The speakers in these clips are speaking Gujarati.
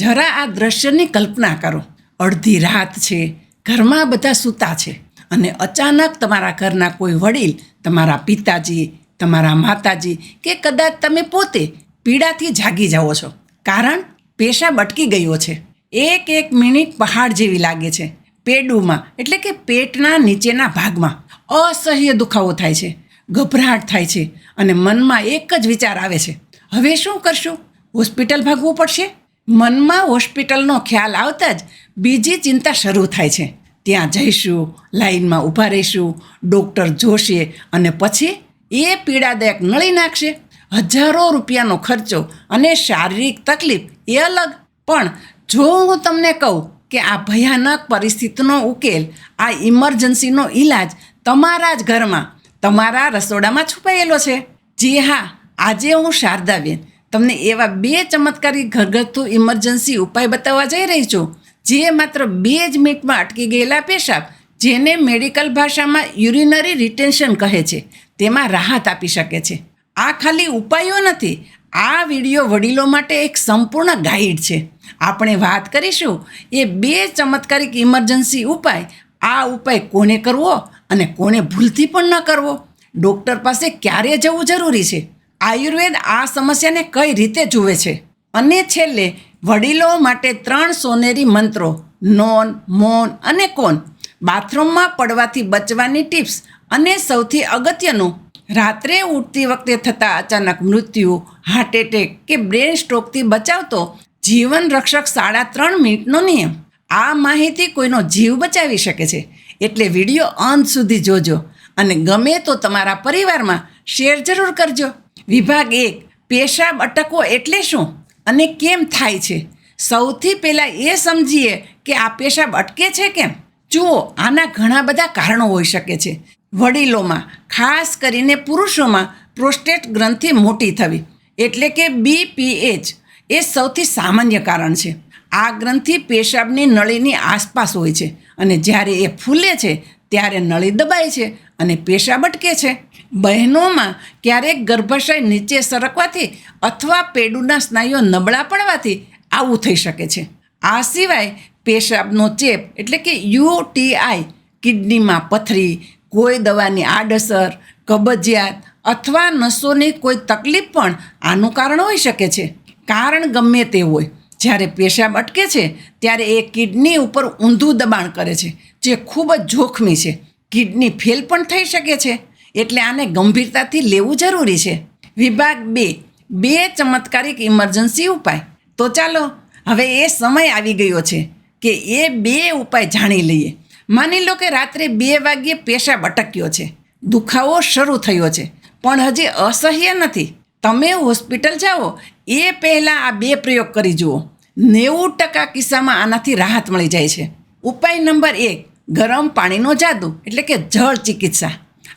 જરા આ દ્રશ્યની કલ્પના કરો. અડધી રાત છે, ઘરમાં બધા સૂતા છે અને અચાનક તમારા ઘરના કોઈ વડીલ, તમારા પિતાજી, તમારા માતાજી કે કદાચ તમે પોતે પીડાથી જાગી જાઓ છો. કારણ પેશાબ અટકી ગયો છે. એક એક મિનિટ પહાડ જેવી લાગે છે. પેડુમાં, એટલે કે પેટના નીચેના ભાગમાં, અસહ્ય દુખાવો થાય છે, ગભરાટ થાય છે અને મનમાં એક જ વિચાર આવે છે. હવે શું કરશું? હોસ્પિટલ ભાગવું પડશે? મનમાં હોસ્પિટલનો ખ્યાલ આવતા જ બીજી ચિંતા શરૂ થાય છે. ત્યાં જઈશું, લાઈનમાં ઊભા રહીશું, ડૉક્ટર જોશે અને પછી એ પીડાદાયક નળી નાખશે. હજારો રૂપિયાનો ખર્ચો અને શારીરિક તકલીફ એ અલગ. પણ જો હું તમને કહું કે આ ભયાનક પરિસ્થિતિનો ઉકેલ, આ ઇમરજન્સીનો ઈલાજ તમારા જ ઘરમાં, તમારા રસોડામાં છુપાયેલો છે. જી હા, આજે હું શારદાબેન તમને એવા બે ચમત્કારી ઘરગથ્થુ ઇમરજન્સી ઉપાય બતાવવા જઈ રહી છું. જે માત્ર બે જ મિનિટમાં અટકી ગયેલા પેશાબ, જેને મેડિકલ ભાષામાં યુરિનરી રિટેન્શન કહે છે, તેમાં રાહત આપી શકે છે. આ ખાલી ઉપાયો નથી, આ વીડિયો વડીલો માટે એક સંપૂર્ણ ગાઈડ છે. આપણે વાત કરીશું, એ બે ચમત્કારિક ઇમરજન્સી ઉપાય, આ ઉપાય કોને કરવો અને કોને ભૂલથી પણ ન કરવો? ડૉક્ટર પાસે ક્યારે જવું જરૂરી છે? આયુર્વેદ આ સમસ્યાને કઈ રીતે જુએ છે? અને છેલ્લે, વડીલો માટે ત્રણ સોનેરી મંત્રો, નોન, મોન અને કોન. બાથરૂમમાં પડવાથી બચવાની ટિપ્સ અને સૌથી અગત્યનું, રાત્રે ઉઠતી વખતે થતા અચાનક મૃત્યુ હાર્ટ એટેક કે બ્રેન સ્ટ્રોકથી બચાવતો જીવન રક્ષક સાડા ત્રણ મિનિટનો નિયમ. આ માહિતી કોઈનો જીવ બચાવી શકે છે? એટલે વીડિયો અંત સુધી જોજો. અને ગમે તો તમારા પરિવારમાં શેર જરૂર કરજો. વિભાગ એક, પેશાબ અટકવો એટલે શું? અને કેમ થાય છે? સૌથી પહેલાં એ સમજીએ કે આ પેશાબ અટકે છે કેમ? જુઓ, આના ઘણા બધા કારણો હોઈ શકે છે. વડીલોમાં, ખાસ કરીને પુરુષોમાં, પ્રોસ્ટેટ ગ્રંથિ મોટી થવી. એટલે કે બીપીએચ એ સૌથી સામાન્ય કારણ છે. આ ગ્રંથિ પેશાબની નળીની આસપાસ હોય છે. અને જ્યારે એ ફૂલે છે, ત્યારે નળી દબાય છે અને પેશાબ અટકે છે, બહેનોમાં ક્યારેક ગર્ભાશય નીચે સરકવાથી અથવા પેડુના સ્નાયુઓ નબળા પડવાથી આવું થઈ શકે છે. આ સિવાય પેશાબનો ચેપ એટલે કે યુટીઆઈ, કિડનીમાં પથરી, કોઈ દવાની આડઅસર, કબજિયાત અથવા નસોની કોઈ તકલીફ પણ આનું કારણ હોઈ શકે છે. કારણ ગમે તે હોય, જ્યારે પેશાબ અટકે છે, ત્યારે એ કિડની ઉપર ઊંધું દબાણ કરે છે, જે ખૂબ જ જોખમી છે. કિડની ફેલ પણ થઈ શકે છે. એટલે આને ગંભીરતાથી લેવું જરૂરી છે. વિભાગ બે બે ચમત્કારિક ઇમરજન્સી ઉપાય. તો ચાલો, હવે એ સમય આવી ગયો છે કે એ બે ઉપાય જાણી લઈએ. માની લો કે રાત્રે બે વાગ્યે પેશાબ અટક્યો છે. દુખાવો શરૂ થયો છે. પણ હજી અસહ્ય નથી. તમે હોસ્પિટલ જાઓ, એ પહેલાં આ બે પ્રયોગ કરી જુઓ. નેવું ટકા કિસ્સામાં આનાથી રાહત મળી જાય છે. ઉપાય નંબર એક ગરમ પાણીનો જાદુ એટલે કે જળ ચિકિત્સા.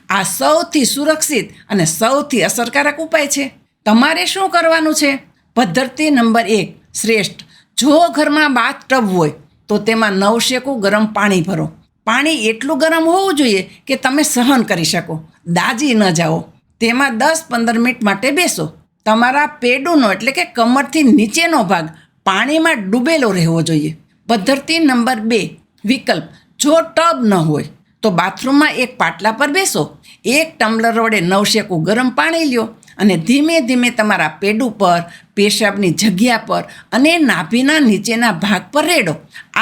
આ સૌથી સુરક્ષિત અને સૌથી અસરકારક ઉપાય છે. તમારે શું કરવાનું છે? પદ્ધતિ નંબર એક, શ્રેષ્ઠ. જો ઘરમાં બાથ ટબ હોય, તો તેમાં નવશેકું ગરમ પાણી ભરો. પાણી એટલું ગરમ હોવું જોઈએ કે તમે સહન કરી શકો. દાજી ન જાઓ. તેમાં દસ પંદર મિનિટ માટે બેસો. તમારા પેડુનો એટલે કે કમરથી નીચેનો ભાગ પાણીમાં ડૂબેલો રહેવો જોઈએ. પદ્ધતિ નંબર બે, વિકલ્પ. જો ટબ ન હોય, તો બાથરૂમમાં એક પાટલા પર બેસો. એક ટમ્બલર વડે નવશેકું ગરમ પાણી લ્યો અને ધીમે ધીમે તમારા પેડ ઉપર, પેશાબની જગ્યા પર અને નાભીના નીચેના ભાગ પર રેડો.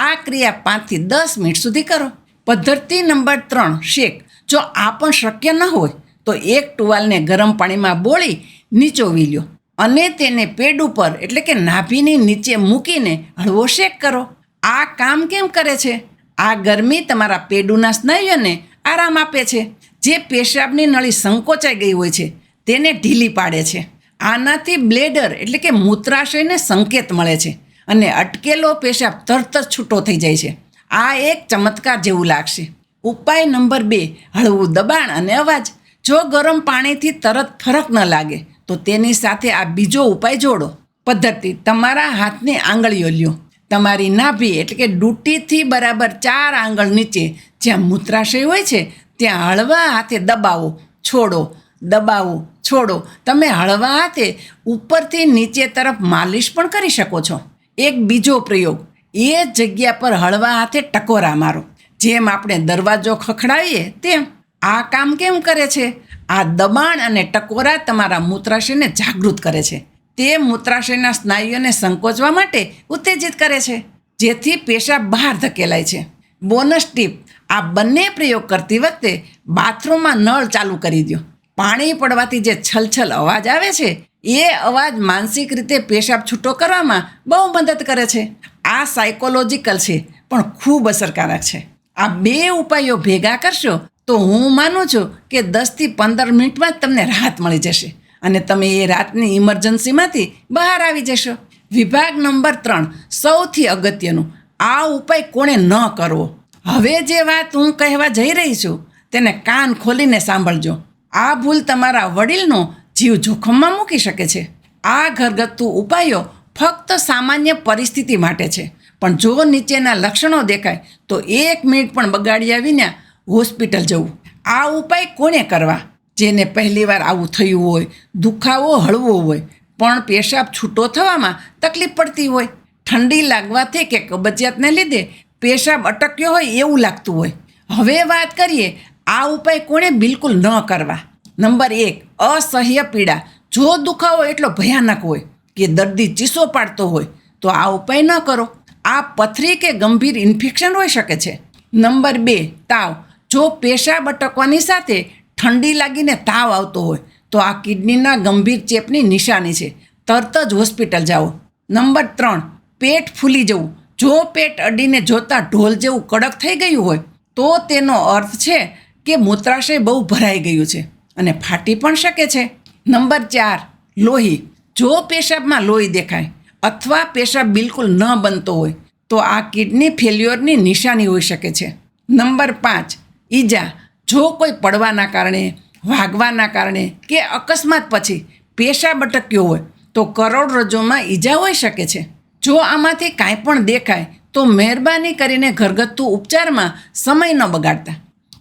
આ ક્રિયા પાંચથી દસ મિનિટ સુધી કરો. પદ્ધતિ નંબર ત્રણ, શેક. જો આ પણ શક્ય ન હોય, તો એક ટુવાલને ગરમ પાણીમાં બોળી નીચોવી લ્યો અને તેને પેડ ઉપર, એટલે કે નાભીની નીચે મૂકીને હળવો શેક કરો. આ કામ કેમ કરે છે? આ ગરમી તમારા પેડુના સ્નાયુને આરામ આપે છે. જે પેશાબની નળી સંકોચાઈ ગઈ હોય છે, તેને ઢીલી પાડે છે. આનાથી બ્લેડર એટલે કે મૂત્રાશયને સંકેત મળે છે અને અટકેલો પેશાબ તરત જ છૂટો થઈ જાય છે. આ એક ચમત્કાર જેવું લાગશે. ઉપાય નંબર બે, હળવું દબાણ અને અવાજ. જો ગરમ પાણીથી તરત ફરક ન લાગે, તો તેની સાથે આ બીજો ઉપાય જોડો. પદ્ધતિ, તમારા હાથની આંગળીઓ લ્યો. તમારી નાભી એટલે કે ડૂટીથી બરાબર ચાર આંગળ નીચે જ્યાં મૂત્રાશય હોય છે, ત્યાં હળવા હાથે દબાવો, છોડો દબાવો, છોડો. તમે હળવા હાથે ઉપરથી નીચે તરફ માલિશ પણ કરી શકો છો. એક બીજો પ્રયોગ, એ જગ્યા પર હળવા હાથે ટકોરા મારો. જેમ આપણે દરવાજો ખખડાવીએ તેમ. આ કામ કેમ કરે છે? આ દબાણ અને ટકોરા તમારા મૂત્રાશયને જાગૃત કરે છે. તે મૂત્રાશયના સ્નાયુઓને સંકોચવા માટે ઉત્તેજિત કરે છે, જેથી પેશાબ બહાર ધકેલાય છે. બોનસ ટીપ, આ બંને પ્રયોગ કરતી વખતે બાથરૂમમાં નળ ચાલુ કરી દો. પાણી પડવાથી જે છલછલ અવાજ આવે છે, એ અવાજ માનસિક રીતે પેશાબ છૂટો કરવામાં બહુ મદદ કરે છે. આ સાયકોલોજીકલ છે, પણ ખૂબ અસરકારક છે. આ બે ઉપાયો ભેગા કરશો તો હું માનું છું કે દસથી પંદર મિનિટમાં જ તમને રાહત મળી જશે. અને તમે એ રાતની ઇમરજન્સીમાંથી બહાર આવી જશો. વિભાગ નંબર ત્રણ, સૌથી અગત્યનું, આ ઉપાય કોણે ન કરવો? હવે જે વાત હું કહેવા જઈ રહી છું, તેને કાન ખોલીને સાંભળજો. આ ભૂલ તમારા વડીલનો જીવ જોખમમાં મૂકી શકે છે. આ ઘરગથ્થુ ઉપાયો ફક્ત સામાન્ય પરિસ્થિતિ માટે છે. પણ જો નીચેના લક્ષણો દેખાય, તો એક મિનિટ પણ બગાડ્યા વિના હોસ્પિટલ જવું. આ ઉપાય કોણે કરવા? જેને પહેલીવાર આવું થયું હોય, દુખાવો, હળવો હોય, પણ પેશાબ છૂટો થવામાં તકલીફ પડતી હોય, ઠંડી લાગવાથી કે કબજિયાતને લીધે પેશાબ અટક્યો હોય એવું લાગતું હોય. હવે વાત કરીએ, આ ઉપાય કોણે બિલકુલ ન કરવા. નંબર એક, અસહ્ય પીડા. જો દુખાવો એટલો ભયાનક હોય કે દર્દી ચીસો પાડતો હોય, તો આ ઉપાય ન કરો. આ પથરી કે ગંભીર ઇન્ફેક્શન હોઈ શકે છે. નંબર બે, તાવ. જો પેશાબ અટકવાની સાથે ઠંડી લાગીને તાવ આવતો હોય, તો આ કિડનીના ગંભીર ચેપની નિશાની છે. તરત જ હોસ્પિટલ જાઓ. નંબર ત્રણ, પેટ ફૂલી જવું. જો પેટ અડીને જોતાં ઢોલ જેવું કડક થઈ ગયું હોય, તો તેનો અર્થ છે કે મૂત્રાશય બહુ ભરાઈ ગયું છે અને ફાટી પણ શકે છે. નંબર ચાર, લોહી. જો પેશાબમાં લોહી દેખાય અથવા પેશાબ બિલકુલ ન બનતો હોય, તો આ કિડની ફેલ્યોરની નિશાની હોઈ શકે છે. નંબર પાંચ, ઈજા. જો કોઈ પડવાના કારણે, વાગવાના કારણે કે અકસ્માત પછી પેશાબ અટક્યો હોય, તો કરોડરજ્જુમાં ઈજા હોઈ શકે છે. જો આમાંથી કાંઈ પણ દેખાય, તો મહેરબાની કરીને ઘરગથ્થુ ઉપચારમાં સમય ન બગાડતા.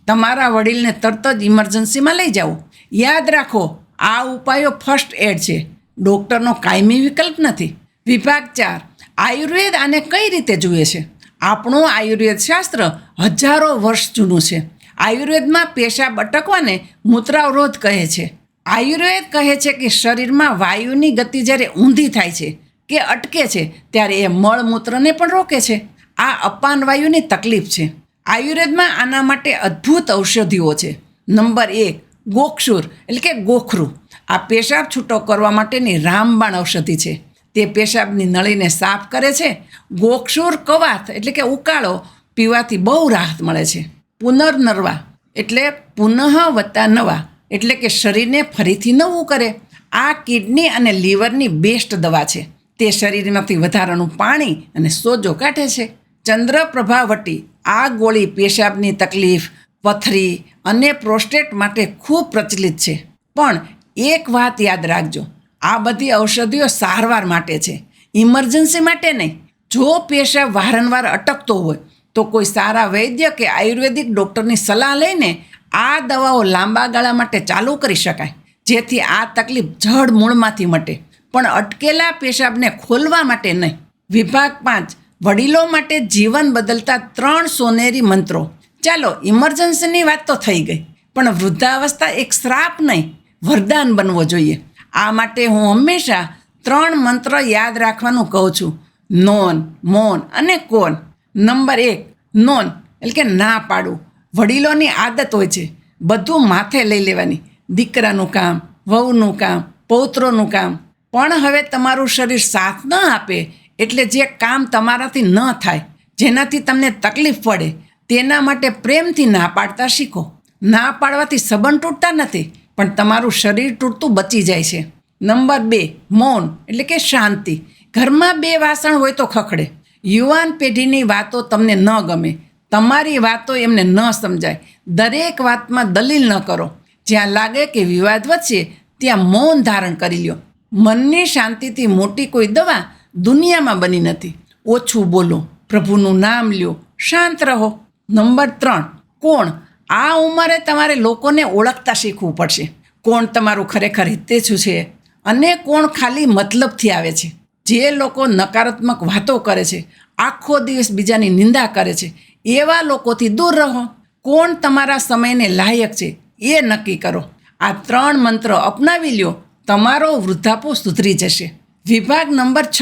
તમારા વડીલને તરત જ ઇમરજન્સીમાં લઈ જાઓ. યાદ રાખો, આ ઉપાયો ફર્સ્ટ એડ છે. ડૉક્ટરનો કાયમી વિકલ્પ નથી. વિભાગ ચાર, આયુર્વેદ આને કઈ રીતે જુએ છે? આપણું આયુર્વેદ શાસ્ત્ર હજારો વર્ષ જૂનું છે. આયુર્વેદમાં પેશાબ અટકવાને મૂત્રાવરોધ કહે છે. આયુર્વેદ કહે છે કે શરીરમાં વાયુની ગતિ જ્યારે ઊંધી થાય છે કે અટકે છે, ત્યારે એ મળમૂત્રને પણ રોકે છે. આ અપાન વાયુની તકલીફ છે. આયુર્વેદમાં આના માટે અદ્ભુત ઔષધિઓ છે. નંબર એક ગોક્ષુર એટલે કે ગોખરું. આ પેશાબ છૂટો કરવા માટેની રામબાણ ઔષધિ છે. તે પેશાબની નળીને સાફ કરે છે. ગોક્ષુર કવાથ, એટલે કે ઉકાળો, પીવાથી બહુ રાહત મળે છે. પુનર્નરવા, એટલે પુનઃ વત્તા નવા, એટલે કે શરીરને ફરીથી નવું કરે. આ કિડની અને લીવરની બેસ્ટ દવા છે. તે શરીરમાંથી વધારાનું પાણી અને સોજો કાઢે છે. ચંદ્રપ્રભાવટી આ ગોળી પેશાબની તકલીફ, પથરી અને પ્રોસ્ટેટ માટે ખૂબ પ્રચલિત છે. પણ એક વાત યાદ રાખજો, આ બધી ઔષધિઓ સારવાર માટે છે. ઇમરજન્સી માટે નહીં. જો પેશાબ વારંવાર અટકતો હોય તો કોઈ સારા વૈદ્ય કે આયુર્વેદિક ડૉક્ટરની સલાહ લઈને આ દવાઓ લાંબા ગાળા માટે ચાલુ કરી શકાય, જેથી આ તકલીફ જડ મૂળમાંથી મટે. પણ અટકેલા પેશાબને ખોલવા માટે નહીં. વિભાગ પાંચ, વડીલો માટે જીવન બદલતા ત્રણ સોનેરી મંત્રો. ચાલો, ઇમરજન્સીની વાત તો થઈ ગઈ, પણ વૃદ્ધાવસ્થા એક શ્રાપ નહીં, વરદાન બનવો જોઈએ. આ માટે હું હંમેશા ત્રણ મંત્ર યાદ રાખવાનું કહું છું. નોન, મોન અને કોન. નંબર એક, નોન, એટલે કે ના પાડવું વડીલોની આદત હોય છે, બધું માથે લઈ લેવાની. દીકરાનું કામ, વહુનું કામ, પૌત્રોનું કામ. પણ હવે તમારું શરીર સાથ ન આપે, એટલે જે કામ તમારાથી ન થાય, જેનાથી તમને તકલીફ પડે, તેના માટે પ્રેમથી ના પાડતા શીખો. ના પાડવાથી સંબંધ તૂટતા નથી, પણ તમારું શરીર તૂટતું બચી જાય છે. નંબર બે, મૌન, એટલે કે શાંતિ. ઘરમાં બે વાસણ હોય તો ખખડે. યુવાન પેઢીની વાતો તમને ન ગમે. તમારી વાતો એમને ન સમજાય. દરેક વાતમાં દલીલ ન કરો. જ્યાં લાગે કે વિવાદ વચ્ચે ત્યાં મૌન ધારણ કરી લ્યો. મનની શાંતિથી મોટી કોઈ દવા દુનિયામાં બની નથી. ઓછું બોલો, પ્રભુનું નામ લ્યો, શાંત રહો. નંબર ત્રણ, કોણ? આ ઉંમરે તમારે લોકોને ઓળખતા શીખવું પડશે. કોણ તમારું ખરેખર હિતેચ્છુ છે? અને કોણ ખાલી મતલબથી આવે છે? જે લોકો નકારાત્મક વાતો કરે છે, આખો દિવસ બીજાની નિંદા કરે છે, એવા લોકોથી દૂર રહો. કોણ તમારા સમયને લાયક છે એ નક્કી કરો. આ ત્રણ મંત્ર અપનાવી લ્યો, તમારો વૃદ્ધાપો સુધરી જશે. વિભાગ નંબર છ,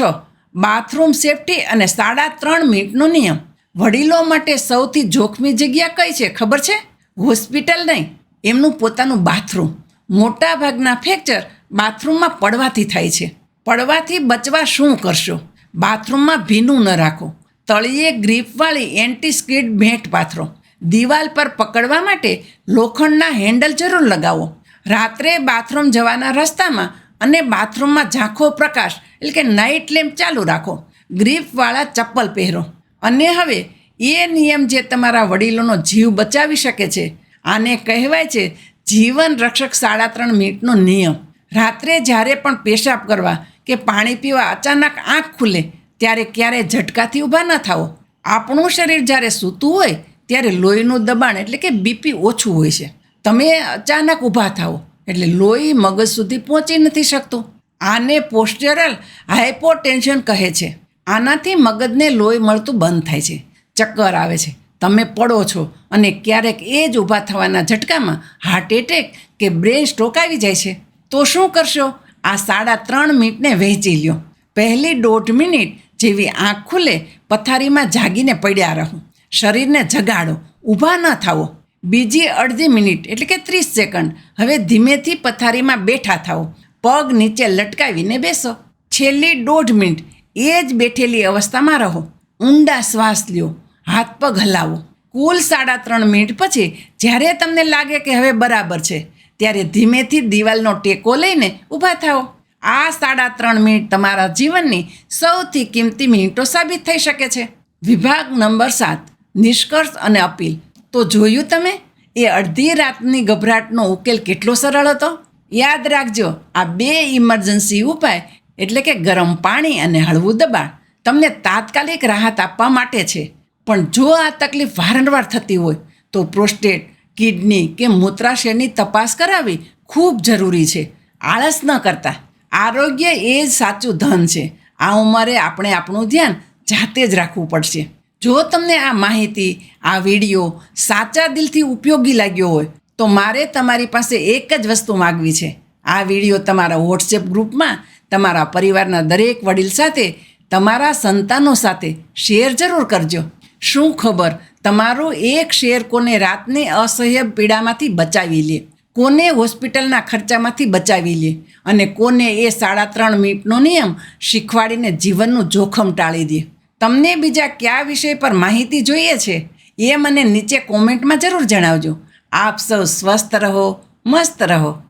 બાથરૂમ સેફટી અને સાડા ત્રણ મિનિટનો નિયમ. વડીલો માટે સૌથી જોખમી જગ્યા કઈ છે ખબર છે? હોસ્પિટલ નહીં, એમનું પોતાનું બાથરૂમ. મોટાભાગના ફ્રેક્ચર બાથરૂમમાં પડવાથી થાય છે. પડવાથી બચવા શું કરશો? બાથરૂમમાં ભીનું ન રાખો. તળિયે ગ્રીપવાળી એન્ટી સ્કીડ ભેંટ પાથરો. દિવાલ પર પકડવા માટે લોખંડના હેન્ડલ જરૂર લગાવો. રાત્રે બાથરૂમ જવાના રસ્તામાં અને બાથરૂમમાં ઝાંખો પ્રકાશ એટલે કે નાઇટ લેમ્પ ચાલુ રાખો. ગ્રીપવાળા ચપ્પલ પહેરો. અને હવે એ નિયમ જે તમારા વડીલોનો જીવ બચાવી શકે છે, આને કહેવાય છે જીવન રક્ષક સાડા ત્રણ મિનિટનો નિયમ. રાત્રે જ્યારે પણ પેશાબ કરવા કે પાણી પીવા અચાનક આંખ ખુલે, ત્યારે ક્યારેય ઝટકાથી ઊભા ન થાઓ. આપણું શરીર જ્યારે સૂતું હોય, ત્યારે લોહીનું દબાણ એટલે કે બીપી ઓછું હોય છે. તમે અચાનક ઊભા થાઓ, એટલે લોહી મગજ સુધી પહોંચી નથી શકતું. આને પોસ્ટરલ હાઇપોટેન્શન કહે છે. આનાથી મગજને લોહી મળતું બંધ થાય છે. ચક્કર આવે છે. તમે પડો છો અને ક્યારેક એ જ ઊભા થવાના ઝટકામાં હાર્ટ એટેક કે બ્રેન સ્ટ્રોક આવી જાય છે. તો શું કરશો? આ સાડા ત્રણ મિનિટને વહેંચી લ્યો. પહેલી દોઢ મિનિટ જેવી આંખ ખુલે પથારીમાં જાગીને પડ્યા રહો. શરીરને જગાડો. ઊભા ન થાઓ. બીજી અડધી મિનિટ એટલે કે ત્રીસ સેકન્ડ. હવે ધીમેથી પથારીમાં બેઠા થાઓ. પગ નીચે લટકાવીને બેસો. છેલ્લી દોઢ મિનિટ. એ જ બેઠેલી અવસ્થામાં રહો. ઊંડા શ્વાસ લ્યો. હાથ પગ હલાવો. કુલ સાડા ત્રણ મિનિટ પછી જ્યારે તમને લાગે કે હવે બરાબર છે ત્યારે ધીમેથી દિવાલનો ટેકો લઈને ઊભા થાઓ. આ સાડા ત્રણ મિનિટ તમારા જીવનની સૌથી કિંમતી મિનિટો સાબિત થઈ શકે છે. વિભાગ નંબર સાત, નિષ્કર્ષ અને અપીલ. તો જોયું તમે? એ અડધી રાતની ગભરાટનો ઉકેલ કેટલો સરળ હતો? યાદ રાખજો, આ બે ઇમરજન્સી ઉપાય એટલે કે ગરમ પાણી અને હળવું દબાણ તમને તાત્કાલિક રાહત આપવા માટે છે. પણ જો આ તકલીફ વારંવાર થતી હોય, તો પ્રોસ્ટેટ કિડની કે મૂત્રાશયની તપાસ કરાવવી ખૂબ જરૂરી છે. આળસ ન કરતા. આરોગ્ય એ જ સાચું ધન છે. આ ઉંમરે આપણે આપણું ધ્યાન જાતે જ રાખવું પડશે. જો તમને આ માહિતી, આ વીડિયો સાચા દિલથી ઉપયોગી લાગ્યો હોય, તો મારે તમારી પાસે એક જ વસ્તુ માગવી છે. આ વીડિયો તમારા વોટ્સએપ ગ્રુપમાં, તમારા પરિવારના દરેક વડીલ સાથે, તમારા સંતાનો સાથે શેર જરૂર કરજો. શું ખબર તમારું એક શેર કોને રાતની અસહ્ય પીડામાંથી બચાવી લે? કોને હોસ્પિટલના ખર્ચામાંથી બચાવી લે? અને કોને એ સાડા ત્રણ મિનિટનો નિયમ શીખવાડીને જીવનનું જોખમ ટાળી દે? તમને બીજા કયા વિષય પર માહિતી જોઈએ છે? એ મને નીચે કોમેન્ટમાં જરૂર જણાવજો. આપ સૌ સ્વસ્થ રહો, મસ્ત રહો.